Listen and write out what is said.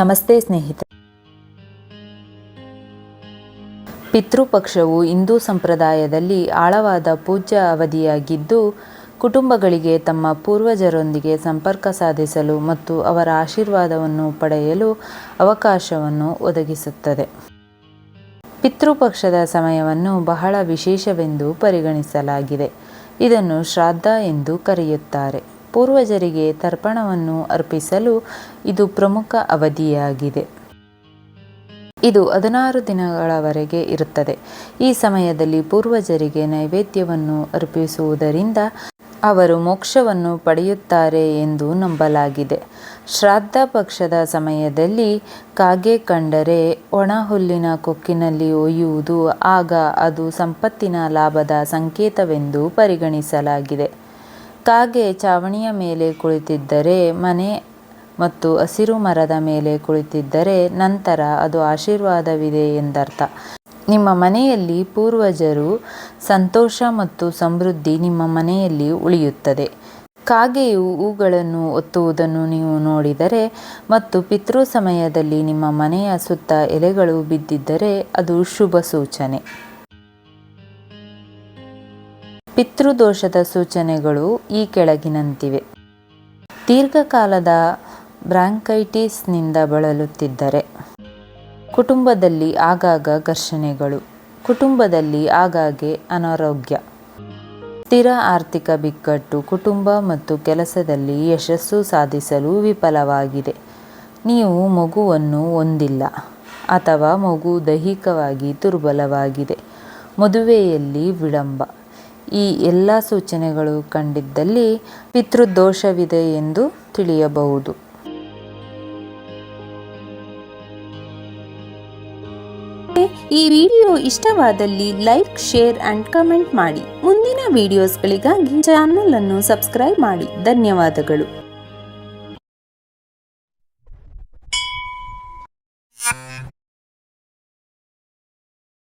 ನಮಸ್ತೆ ಸ್ನೇಹಿತರೆ. ಪಿತೃಪಕ್ಷವು ಹಿಂದೂ ಸಂಪ್ರದಾಯದಲ್ಲಿ ಆಳವಾದ ಪೂಜ್ಯ ಅವಧಿಯಾಗಿದ್ದು, ಕುಟುಂಬಗಳಿಗೆ ತಮ್ಮ ಪೂರ್ವಜರೊಂದಿಗೆ ಸಂಪರ್ಕ ಸಾಧಿಸಲು ಮತ್ತು ಅವರ ಆಶೀರ್ವಾದವನ್ನು ಪಡೆಯಲು ಅವಕಾಶವನ್ನು ಒದಗಿಸುತ್ತದೆ. ಪಿತೃಪಕ್ಷದ ಸಮಯವನ್ನು ಬಹಳ ವಿಶೇಷವೆಂದು ಪರಿಗಣಿಸಲಾಗಿದೆ. ಇದನ್ನು ಶ್ರಾದ್ದ ಎಂದು ಕರೆಯುತ್ತಾರೆ. ಪೂರ್ವಜರಿಗೆ ತರ್ಪಣವನ್ನು ಅರ್ಪಿಸಲು ಇದು ಪ್ರಮುಖ ಅವಧಿಯಾಗಿದೆ. ಇದು ಹದಿನಾರು ದಿನಗಳವರೆಗೆ ಇರುತ್ತದೆ. ಈ ಸಮಯದಲ್ಲಿ ಪೂರ್ವಜರಿಗೆ ನೈವೇದ್ಯವನ್ನು ಅರ್ಪಿಸುವುದರಿಂದ ಅವರು ಮೋಕ್ಷವನ್ನು ಪಡೆಯುತ್ತಾರೆ ಎಂದು ನಂಬಲಾಗಿದೆ. ಶ್ರಾದ್ದ ಪಕ್ಷದ ಸಮಯದಲ್ಲಿ ಕಾಗೆ ಕಂಡರೆ ಒಣ ಹುಲ್ಲಿನ ಕೊಕ್ಕಿನಲ್ಲಿ ಒಯ್ಯುವುದು ಆಗ ಅದು ಸಂಪತ್ತಿನ ಲಾಭದ ಸಂಕೇತವೆಂದು ಪರಿಗಣಿಸಲಾಗಿದೆ. ಕಾಗೆ ಚಾವಣಿಯ ಮೇಲೆ ಕುಳಿತಿದ್ದರೆ ಮನೆ ಮತ್ತು ಹಸಿರು ಮರದ ಮೇಲೆ ಕುಳಿತಿದ್ದರೆ ನಂತರ ಅದು ಆಶೀರ್ವಾದವಿದೆ ಎಂದರ್ಥ. ನಿಮ್ಮ ಮನೆಯಲ್ಲಿ ಪೂರ್ವಜರು ಸಂತೋಷ ಮತ್ತು ಸಮೃದ್ಧಿ ನಿಮ್ಮ ಮನೆಯಲ್ಲಿ ಉಳಿಯುತ್ತದೆ. ಕಾಗೆಯು ಹೂಗಳನ್ನು ಒತ್ತುವುದನ್ನು ನೀವು ನೋಡಿದರೆ ಮತ್ತು ಪಿತೃ ಸಮಯದಲ್ಲಿ ನಿಮ್ಮ ಮನೆಯ ಸುತ್ತ ಎಲೆಗಳು ಬಿದ್ದಿದ್ದರೆ ಅದು ಶುಭ ಸೂಚನೆ. ಪಿತೃದೋಷದ ಸೂಚನೆಗಳು ಈ ಕೆಳಗಿನಂತಿವೆ. ದೀರ್ಘಕಾಲದ ಬ್ರಾಂಕೈಟಿಸ್ನಿಂದ ಬಳಲುತ್ತಿದ್ದರೆ ಕುಟುಂಬದಲ್ಲಿ ಆಗಾಗ ಘರ್ಷಣೆಗಳು, ಕುಟುಂಬದಲ್ಲಿ ಆಗಾಗ್ಗೆ ಅನಾರೋಗ್ಯ, ಸ್ಥಿರ ಆರ್ಥಿಕ ಬಿಕ್ಕಟ್ಟು, ಕುಟುಂಬ ಮತ್ತು ಕೆಲಸದಲ್ಲಿ ಯಶಸ್ಸು ಸಾಧಿಸಲು ವಿಫಲವಾಗಿದೆ. ನೀವು ಮಗುವನ್ನು ಹೊಂದಿಲ್ಲ ಅಥವಾ ಮಗು ದೈಹಿಕವಾಗಿ ದುರ್ಬಲವಾಗಿದೆ. ಮದುವೆಯಲ್ಲಿ ವಿಳಂಬ. ಈ ಎಲ್ಲ ಸೂಚನೆಗಳು ಕಂಡಿದ್ದಲ್ಲಿ ಪಿತೃದೋಷವಿದೆ ಎಂದು ತಿಳಿಯಬಹುದು. ಈ ವಿಡಿಯೋ ಇಷ್ಟವಾದಲ್ಲಿ ಲೈಕ್, ಶೇರ್ ಅಂಡ್ ಕಮೆಂಟ್ ಮಾಡಿ. ಮುಂದಿನ ವಿಡಿಯೋಸ್ಗಳಿಗಾಗಿ ಚಾನಲ್ ಅನ್ನು ಸಬ್ಸ್ಕ್ರೈಬ್ ಮಾಡಿ. ಧನ್ಯವಾದಗಳು.